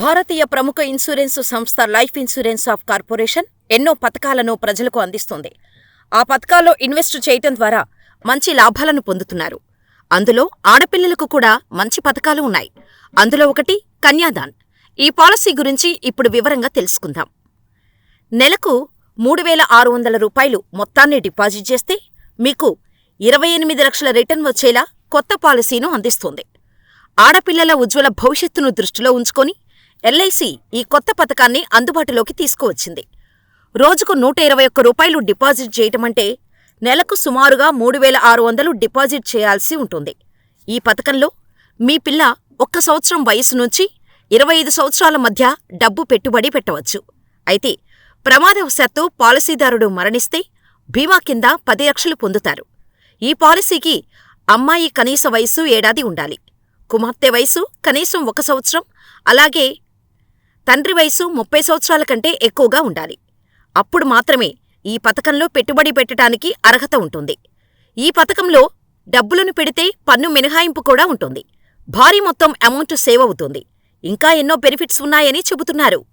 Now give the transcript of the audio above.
భారతీయ ప్రముఖ ఇన్సూరెన్సు సంస్థ life insurance of corporation ఎన్నో పథకాలను ప్రజలకు అందిస్తుంది ఆ పథకాల్లో ఇన్వెస్ట్ చేయటం ద్వారా మంచి లాభాలను పొందుతున్నారు. అందులో ఆడపిల్లలకు కూడా మంచి పథకాలు ఉన్నాయి. అందులో ఒకటి కన్యాదాన్. ఈ పాలసీ గురించి ఇప్పుడు వివరంగా తెలుసుకుందాం. నెలకు మూడు వేల ఆరు వందల రూపాయలు మొత్తాన్ని డిపాజిట్ చేస్తే మీకు ఇరవై ఎనిమిది లక్షల రిటర్న్ వచ్చేలా కొత్త పాలసీను అందిస్తుంది ఆడపిల్లల ఉజ్వల భవిష్యత్తును దృష్టిలో ఉంచుకొని ఎల్ఐసి ఈ కొత్త పథకాన్ని అందుబాటులోకి తీసుకువచ్చింది. రోజుకు నూట ఇరవై ఒక్క రూపాయలు డిపాజిట్ చేయటమంటే నెలకు సుమారుగా మూడు వేల ఆరు వందలు డిపాజిట్ చేయాల్సి ఉంటుంది. ఈ పథకంలో మీ పిల్ల ఒక్క సంవత్సరం వయసు నుంచి ఇరవై ఐదు సంవత్సరాల మధ్య డబ్బు పెట్టుబడి పెట్టవచ్చు. అయితే ప్రమాదవశాత్తు పాలసీదారుడు మరణిస్తే బీమా కింద పది లక్షలు పొందుతారు. ఈ పాలసీకి అమ్మాయి కనీస వయసు ఏడాది ఉండాలి. కుమార్తె వయసు కనీసం ఒక సంవత్సరం అలాగే తండ్రి వయసు ముప్పై సంవత్సరాల కంటే ఎక్కువగా ఉండాలి. అప్పుడు మాత్రమే ఈ పథకంలో పెట్టుబడి పెట్టటానికి అర్హత ఉంటుంది. ఈ పథకంలో డబ్బులను పెడితే పన్ను మినహాయింపు కూడా ఉంటుంది. భారీ మొత్తం అమౌంట్ సేవ్ అవుతుంది. ఇంకా ఎన్నో బెనిఫిట్స్ ఉన్నాయని చెబుతున్నారు.